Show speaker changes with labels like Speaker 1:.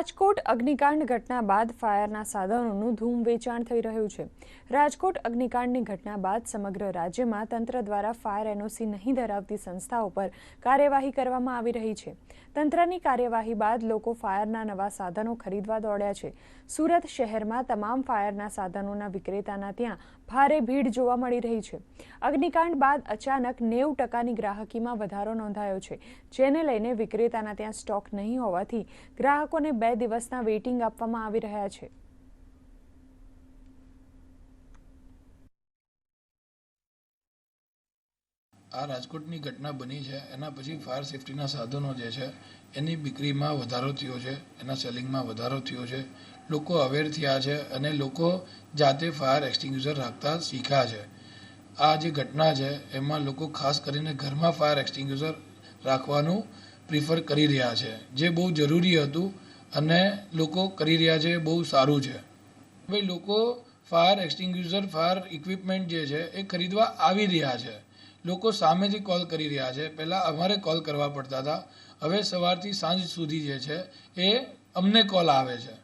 Speaker 1: રાજકોટ અગ્નિકાંડ ઘટના બાદ ફાયરના સાધનોનું ધૂમ વેચાણ થઈ રહ્યું છે. રાજકોટ અગ્નિકાંડની ઘટના બાદ સમગ્ર રાજ્યમાં તંત્ર દ્વારા ફાયર એનઓસી નહીં ધરાવતી સંસ્થાઓ પર કાર્યવાહી કરવામાં આવી રહી છે. તંત્રની કાર્યવાહી બાદ લોકો ફાયરના નવા સાધનો ખરીદવા દોડ્યા છે. સુરત શહેરમાં તમામ ફાયરના સાધનોના વિક્રેતાના ત્યાં ભારે ભીડ જોવા મળી રહી છે. અગ્નિકાંડ બાદ અચાનક નેવું ટકાની ગ્રાહકીમાં વધારો નોંધાયો છે. જેને લઈને વિક્રેતાના ત્યાં સ્ટોક નહીં હોવાથી ગ્રાહકોને બે દિવસના વેઇટિંગ આપવામાં આવી રહ્યા છે.
Speaker 2: આ રાજકોટની ઘટના બની છે. એના પછી ફાયર સેફટીના સાધનો જે છે, એની બિક્રીમાં વધારો થયો છે. એના સેલિંગમાં વધારો થયો છે. લોકો અવેર થયા છે અને લોકો જાતે ફાયર એક્સટિંગ્યુઝર રાખતા શીખ્યા છે. આ જે ઘટના છે, એમાં લોકો ખાસ કરીને ઘરમાં ફાયર એક્સટિંગ્યુઝર રાખવાનું પ્રિફર કરી રહ્યા છે. જે બહુ જરૂરી હતું અને લોકો કરી રહ્યા છે, બહુ સારું છે. ભાઈ, લોકો ફાયર એક્સટિંગ્યુઝર, ફાયર ઇક્વિપમેન્ટ જે છે, એ ખરીદવા આવી રહ્યા છે. લોકો સામેથી કોલ કરી રહ્યા છે. પહેલાં અમારે કોલ કરવા પડતા હતા. હવે સવારથી સાંજ સુધી જે છે, એ અમને કોલ આવે છે.